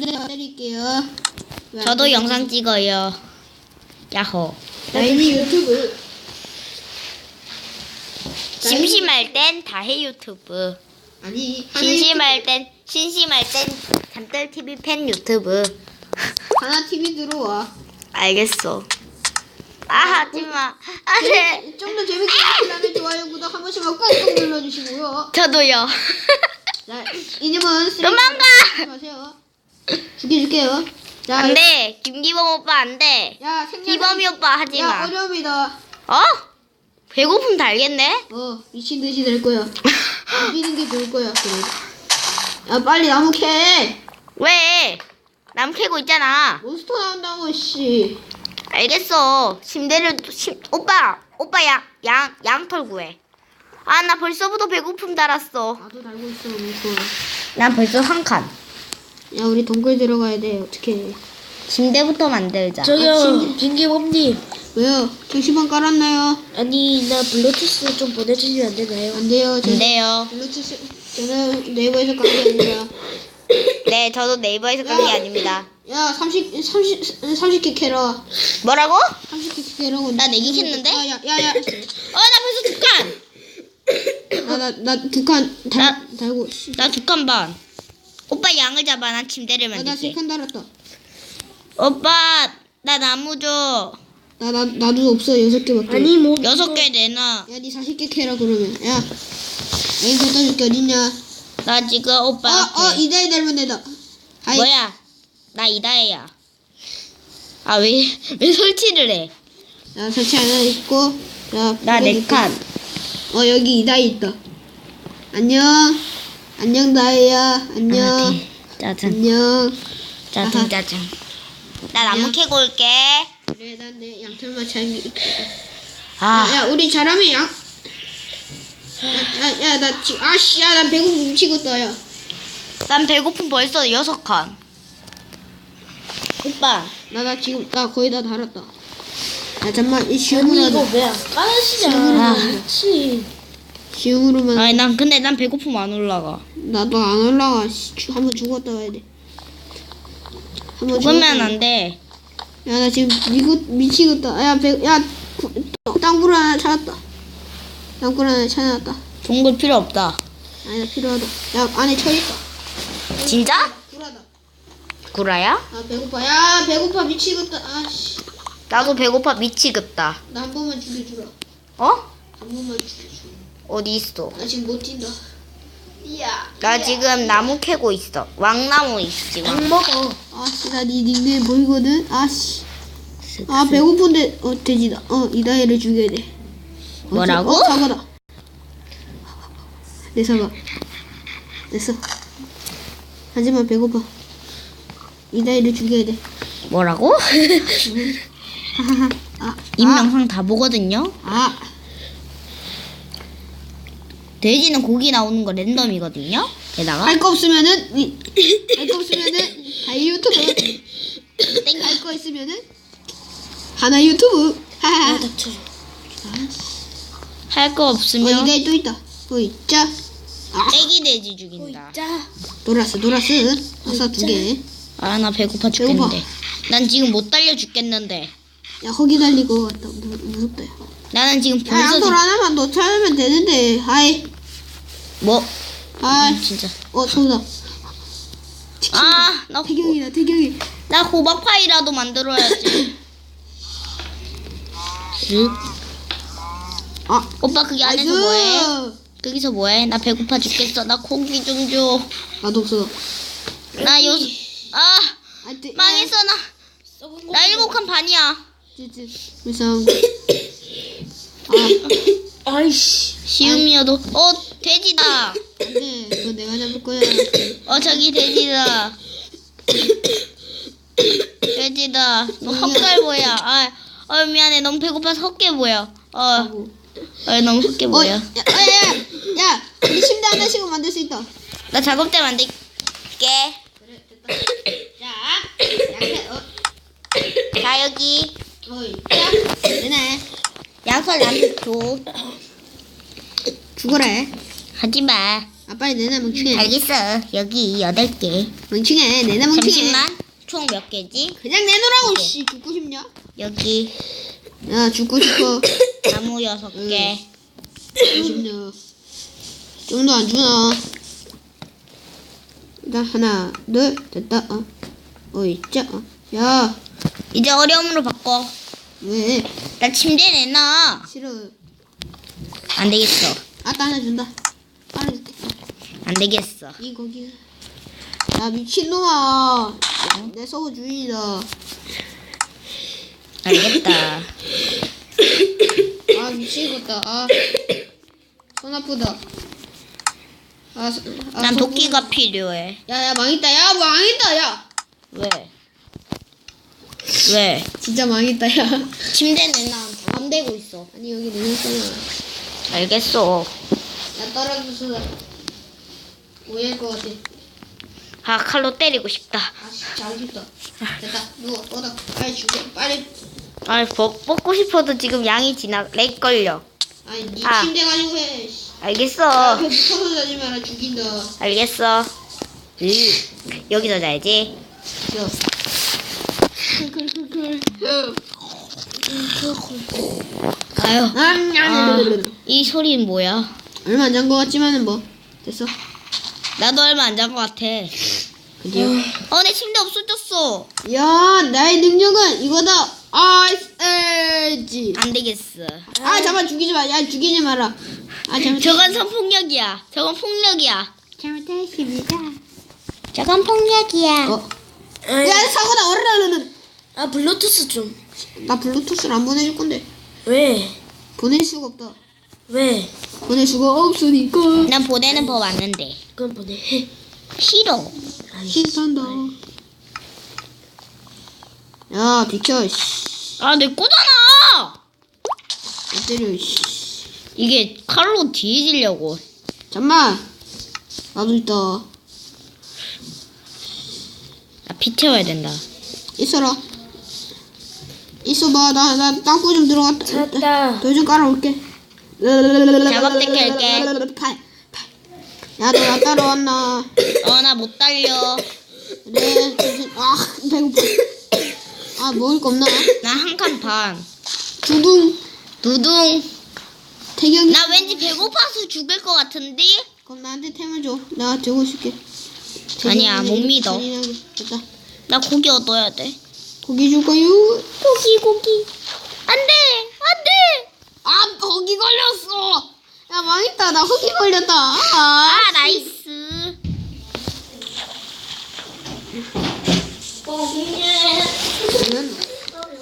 드릴게요. 저도 영상 찍어요. 야호. 나이미 유튜브. 심심할 땐 다해 유튜브. 아니 심심할 땐 심심할 땐 잠들 TV 팬 유튜브. 하나 TV 들어와. 알겠어. 아 하지마. 안돼. 좀 더 재밌게 보시려면 좋아요 구독 한 번씩만 꾹꾹 눌러주시고요. 저도요. 자 이님은 쓰레기 도망가! 마세요. 죽여줄게요. 자, 안돼. 김기범 오빠 안 돼. 야 생략. 기범이 오빠 하지 야 마. 어려움이다. 어? 배고픔 달겠네? 어 미친 듯이 될 거야. 죽이는 게 좋을 거야. 그래. 야 빨리 나무 캐. 왜? 남 캐고 있잖아. 몬스터 나온다고 씨. 알겠어. 침대를 침, 오빠 오빠 양 양 양털 구해. 아 나 벌써부터 배고픔 달았어. 나도 달고 있어 몬스터. 난 벌써 한 칸. 야 우리 동굴 들어가야 돼. 어떻게? 침대부터 만들자. 저요, 김기범님. 왜요? 게시판 깔았나요? 아니, 나 블루투스 좀 보내주시면 안 되나요? 안 돼요. 저안 돼요. 블루투스 저는 네이버에서 깐게 아니라. 네, 저도 네이버에서 깐 게 아닙니다. 야 30, 30, 30개 캐라. 뭐라고? 30개 캐라고. 나 네개 캤는데? 야야야. 어, 나 벌써 두 칸. 나나나 두 칸 나- 달고. 씨. 나두 칸 반. 오빠 양을 잡아. 난 침대를 야, 나 만들게. 세칸 달았다. 오빠, 나 나무 줘. 나, 나, 나도 없어. 여섯 개밖에. 아니, 뭐. 여섯 개 내놔. 야, 니 40개 캐라, 그러면. 야. 여기 갖다 줄게, 어딨냐? 나 지금 어, 오빠. 어, 이다이 닮은 애다. 아이, 뭐야? 나 이다혜야. 아, 왜, 왜 설치를 해? 야, 설치 하나 있고. 자, 나 네. 칸. 어, 여기 이다이 있다. 안녕. 안녕, 다이야. 안녕. 아, 네. 짜증. 안녕. 짜증, 아하. 짜증. 나 나무 안녕. 캐고 올게. 그래, 난내 양털만 잘. 미- 아, 야, 우리 잘하면 양. 야, 야, 야, 나 지금, 아씨, 야, 난 배고픔 미치겠다, 야. 난 배고픔 벌써 여섯 칸. 오빠, 나, 나 지금, 나 거의 다 달았다. 야, 잠만, 이 하자. 왜안 까시냐? 아. 그렇지. 쉬움으로만. 아니 난 근데 난 배고픔 안 올라가. 나도 안 올라가. 씨, 죽- 한번 죽었다 가야 돼. 한번 죽으면 안 돼. 야, 나 지금 미고, 미치겠다. 야, 배, 야, 구- 땅굴 하나 찾았다. 땅굴 하나 찾아놨다. 동굴 필요 없다. 아니, 나 필요하다. 야, 안에 쳐있다. 진짜? 불하다. 구라야? 아, 배고파. 야, 배고파. 미치겠다. 아, 씨. 나도 배고파 미치겠다. 나 한 번만 죽여주라. 어? 한 번만 죽여줘. 어디 있어? 나 지금 못 뛴다. 이야. 나 지금 나무 캐고 있어. 왕나무 있어 지금. 안 먹어. 아, 씨, 나 네 닉네임 보이거든? 아, 씨. 아, 배고픈데, 어, 돼지다. 어, 이다혜를 죽여야 돼. 어, 뭐라고? 어, 사과다. 내 사과. 됐어. 하지만 배고파. 이다혜를 죽여야 돼. 뭐라고? 하하하. 아, 인명상 다 보거든요. 아, 돼지는 고기 나오는 거 랜덤이거든요. 게다가 할 거 없으면은, 할 거 없으면은, 다이 유튜브. 땡. 할거 있으면은, 하나 유튜브. 하하. 닥쳐. 할거 어, 없으면 이다혜 또 있다. 어, 있자. 아, 애기 돼지 죽인다. 자, 노라스, 노라스. 아싸, 두 개. 아 나 배고파 죽겠는데. 난 지금 못 달려 죽겠는데. 야, 허기 달릴 것 같다. 무, 무섭다. 야, 나는 지금 벌써 양털 지- 하나만 더 찾으면 되는데. 아이, 뭐 아이. 진짜. 어, 소다. 아, 나, 호, 태경이다, 태경이. 나 호박 파이라도 만들어야지. 응? 아, 오빠 그게 안에서 나이스. 뭐해? 거기서 뭐해? 나 배고파 죽겠어. 나 고기 좀 줘. 나도 없어. 나 요, 아, 아, 뜨, 망했어 나. 나 일곱 칸 반이야. 찌찌. 불쌍한 거. 아, 아이씨. 시음이어도, 어, 돼지다. 안 돼. 그거 내가 잡을 거야. 어, 저기 돼지다. 돼지다. 너 헛갈 보여. 아, 어, 미안해. 너무 배고파서 헛개 보여. 어. 어 너무 헛개 어, 보여. 야, 야, 야, 야, 우리 침대 하나씩은 만들 수 있다. 나 작업대 만들게. 자, 양털, 어, 자, 여기. 어이, 자, 되네. 양털 나무 줘. 죽어라. 하지 마. 아 빨리 내놔 멍충해. 알겠어. 여기 여덟 개. 멍충해 내놔 멍충해. 잠시만. 총 몇 개지? 그냥 내놓으라고 씨 죽고 싶냐? 여기 야 죽고 싶어. 나무 여섯 개. 죽고 싶냐? 좀더 안 주나? 일단 하나 둘 됐다. 어. 어 있자. 어. 야 이제 어려움으로 바꿔. 왜? 나 침대 내놔. 싫어. 안 되겠어. 아따 하나 준다. 하나 줄게. 안 되겠어. 이 거기. 야 미친놈아. 내 서버 주인이다. 알겠다. 아 미치겠다. 아. 손 아프다. 아, 서- 아난 속- 도끼가 필요해. 야 야 망했다. 야 망했다. 야. 왜? 왜? 진짜 망했다. 야. 침대 내놔. 밤되고 있어. 아니 여기 내놨잖아. 알겠어. 야 떨어져서 오해할 것 같아. 아 칼로 때리고 싶다. 아씨 잘했다. 됐다. 누워 뻗어. 빨리 죽여. 빨리. 아 먹, 먹고 싶어도 지금 양이 지나 렉 걸려. 아니 니 아. 침대 가지고 해. 씨. 알겠어. 붙어서 자지 마라 죽인다. 알겠어. 으, 여기서 자야지. 야. 클클 아유. 아, 아. 이 소리는 뭐야? 얼마 안 잔 것 같지만은 뭐 됐어. 나도 얼마 안 잔 것 같아. 그지요? 어, 내 침대 없어졌어. 야 나의 능력은 이거다. 아이스 에지. 안 되겠어. 아 잠깐 죽이지 마. 야 죽이지 마라. 아 잘못. 저건 성폭력이야. 저건 폭력이야. 잘못했습니다. 저건 폭력이야. 어. 야 사고다 어르르르. 아 블루투스 좀. 나 블루투스를 안 보내줄 건데. 왜? 보낼 수가 없다. 왜? 보낼 수가 없으니까. 난 보내는 법 아는데. 그건 보내. 싫어. 싫단다. 야 비켜. 씨. 아, 내 거잖아. 못 때려. 씨. 이게 칼로 뒤지려고. 잠만. 나도 있다. 나 피 채워야 된다. 있어라. 있어봐. 나, 나 땅굴 좀 들어갔다. 찾았다. 돌좀 깔아올게. 작업대 켤게. 팔, 팔. 야, 너 나 따라왔나? 어, 나 못 달려. 그래. 정신- 아, 배고파. 아, 먹을 거 없나? 나 한 칸 반. 두둥. 두둥. 태경이. 나 왠지 배고파서 죽을 것 같은데? 그럼 나한테 템을 줘. 내가 들고 있을게. 아니야, 못 믿어. 됐다. 나 고기 얻어야 돼. 고기 줄 거요. 고기, 고기. 안 돼! 안 돼! 아, 거기 걸렸어. 야, 망했다. 나 거기 걸렸다. 아, 아, 나이스.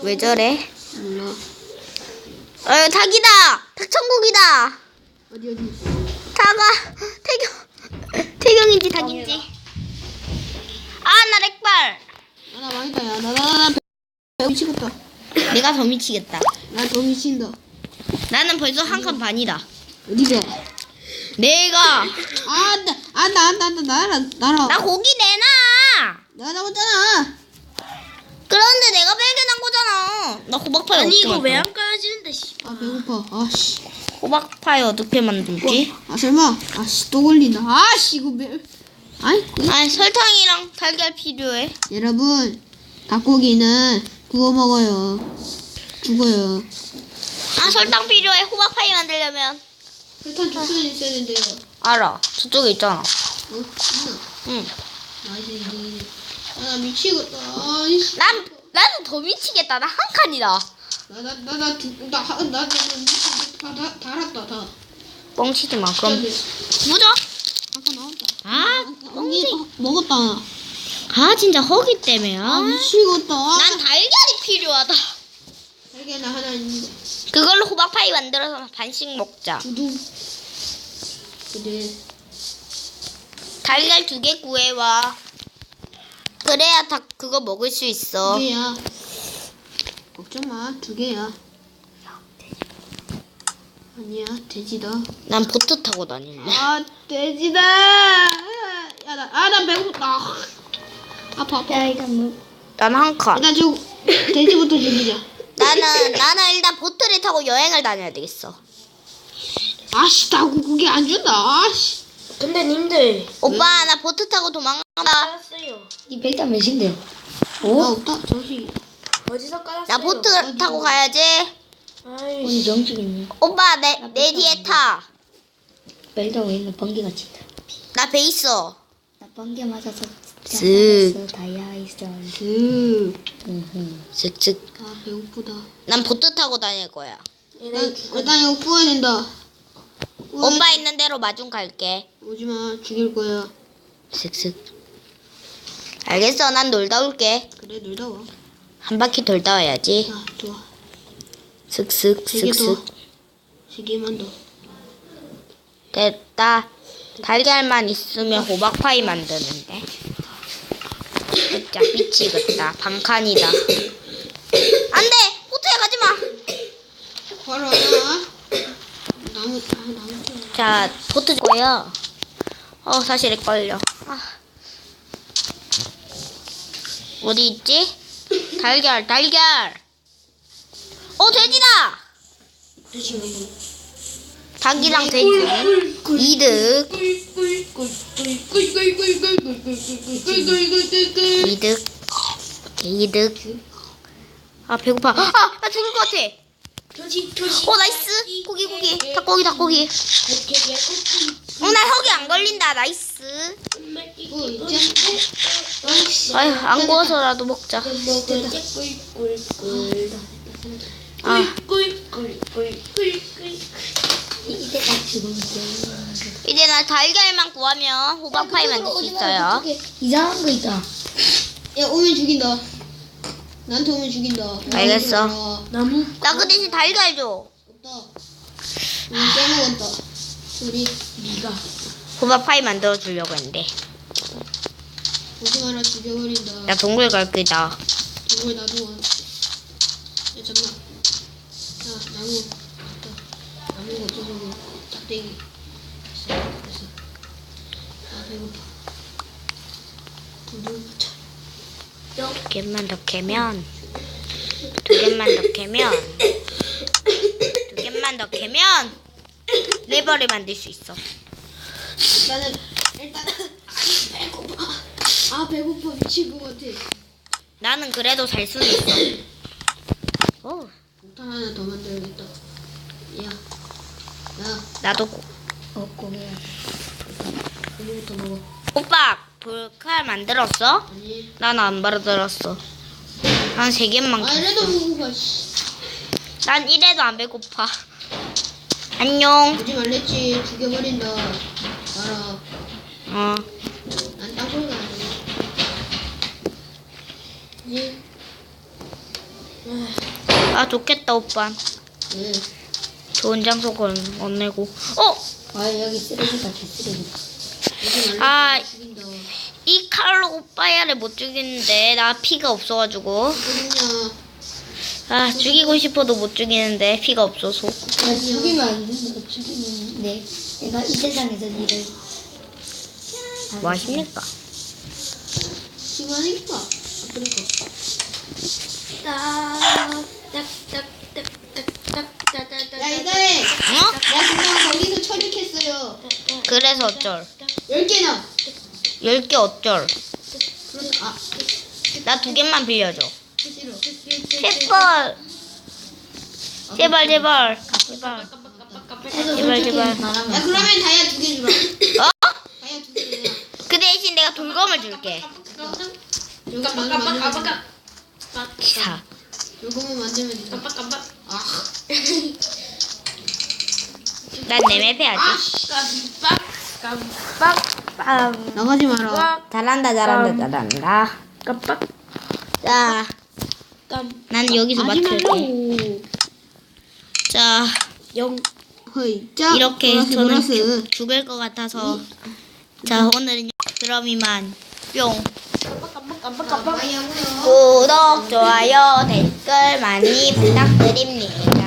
왜 저래? 몰라. 어, 닭이다! 닭천국이다! 어디, 어디. 닭아! 태경, 태경인지 닭인지. 아, 나 렉발! 아, 나 망했다. 야, 나, 나, 나, 나, 배 미치겠다. 내가 더 미치겠다. 나 더 미친다. 나는 벌써 한 칸 반이다. 어디가? 내가! 아, 나, 아, 나, 나, 나, 나라, 나라. 나 고기 내놔! 내가 잡았잖아. 그런데 내가 발견한 거잖아. 나 호박파이 아니 어떻게 이거 왜 만들어? 안 까지는데 씨. 아, 배고파. 아, 씨. 호박파이 어떻게 만들지? 아, 설마. 아, 씨, 또 걸린다. 아, 씨, 이거 매. 아이, 이- 아 설탕이랑 달걀 필요해. 여러분, 닭고기는 구워 먹어요. 죽어요. 아 설탕 필요해. 호박 파이 만들려면. 설탕 주스는 있어야 된대요. 알아. 저쪽에 있잖아. 어? 응. 아, 이제, 이제. 아, 나 미치겠다. 아, 씨. 난 나는 더 미치겠다. 나 한 칸이다. 나, 나, 나, 나, 두, 나, 나, 나, 나, 나, 다, 다, 달았다, 다. 뻥치지 마. 그럼 무져. 아까 나왔다. 아 언니, 어, 먹었다. 아 진짜 허기 때문에. 아, 아. 미치겠다. 난 달걀이 필요하다. 달걀 나 하나 있는데. 그걸로 호박파이 만들어서 반씩 먹자. 두둥. 그래. 달걀 두 개 구해와. 그래야 다 그거 먹을 수두 있어. 개야. 걱정 마, 두 개야. 아니야, 돼지다. 난 보트 타고 다닐래. 아, 돼지다. 야, 나, 아, 나 배고프다. 아파, 아파. 난한 칸. 일단 저 돼지부터 죽이자. 나는 나는 일단 보트를 타고 여행을 다녀야 되겠어. 아씨, 나 그게 안 준다. 아씨. 근데 님들 오빠 나 보트 타고 도망간다. 깔았어요. 이 백단 몇인데요? 나 없다. 정식이. 어디서 깔았어요? 나 보트 타고 가야지. 아이 오늘 정식이네. 오빠 내 내 뒤에 타. 백단 왜 있는 번개가 친다. 나 배 있어. 나 번개 맞아서 쓱. 다이아 있어. 음. 슥슥. 아 배고프다. 난 보트 타고 다닐 거야. 얘네 난 일단 이거 구워야 된다. 구워야 오빠 있는 대로 마중 갈게. 오지 마 죽일 거야. 슥슥. 알겠어. 난 놀다 올게. 그래 놀다 와. 한 바퀴 돌다 와야지. 자 좋아. 슥슥 세개 더. 슥슥. 세 개만 더. 됐다. 달걀만 있으면 호박파이 만드는데. 진짜 미치겠다. 방칸이다. 안 돼! 호텔 가지 마! 하나. 나무 아 나무 좀. 자, 보트 거요. 어, 사실 헷갈려. 아. 어디 있지? 달걀, 달걀! 어, 돼지다! 닭이랑 돼지. 이득. 이득. 이득. 아, 배고파. 아, 나 죽을 것 같아. 어, 나이스. 고기, 고기. 닭고기, 닭고기. 어, 나 혁이 안 걸린다. 나이스. 뭐? 아휴, 안 구워서라도 먹자. 아, 이때 딱 죽으니까. 이제 나 달걀만 구하면 호박파이 만들 수 있어요. 이상한 거 있다. 야 오면 죽인다. 나한테 오면 죽인다. 알겠어. 나 나무 나 그 대신 달걀 줘. 없다. 우리 빼먹었다. 우리 니가 호박파이 만들어 주려고 했는데. 오지 마라 죽여버린다. 나 동굴 갈 거다. 정말 나도 와. 야 잠만. 자 나무. 있다. 나무가 없어서 짝대기. 됐어. 아 배고파. 돈좀 붙여. 두 개만 더 캐면. 두 개만 더 캐면. 두 개만 더 캐면. 레버를 만들 수 있어. 일단은 일단은 아, 배고파. 아 배고파 미친 것 같아. 나는 그래도 살 수는 있어. 오, 폭탄 하나 더 만들어야겠다. 야, 야, 나도 고- 어, 고기야. 고기부터 먹어. 오빠 불칼 만들었어? 아니, 난 안 만들었어. 난 세 개만. 아 이래도 배고파. 씨. 난 이래도 안 배고파. 안녕. 오지 말랬지. 죽여버린다. 알아. 어. 난 아니야. 예. 아 좋겠다 오빠. 네. 좋은 장소 건 건네고. 어? 아, 여기 쓰레기다, 개쓰레기다. 오지 말랬지. 아. 죽인다. 이 칼로 오빠야를 못 죽이는데 나 피가 없어가지고. 아 죽이고 싶어도 못 죽이는데 피가 없어서. 나 죽이면 안 된다, 죽이면. 네. 내가 이 세상에서 니를. 시간이니까. 아, 그러니까. 야 이다혜. 어? 야 그냥 거기서 처리했어요. 그래서 어쩔. 열 개나. 열개 어쩔. 그래서 아나 두 개만 빌려줘. 제발. 제발 제발. 제발. 제발 제발. 야 그러면 다이아 두 개 주라. 어? 다이아 두 개 주라. 그 대신 내가 돌검을 줄게. 요거 만들면 돼. 기사. 요거만 만들면 된다. 아. 난 내맵 해야지. 깜빡 깜빡. 나가지 마라. 잘한다 잘한다 잘한다. 깜빡 자, 난 여기서 하지 맞출게. 말라고. 자, 영 허이 짜. 이렇게 보라스, 저는 보라스. 죽- 죽을 것 같아서. 자, 오늘은 그럼 이만. 뿅. 다이아고요. 구독, 좋아요, 댓글 많이 부탁드립니다.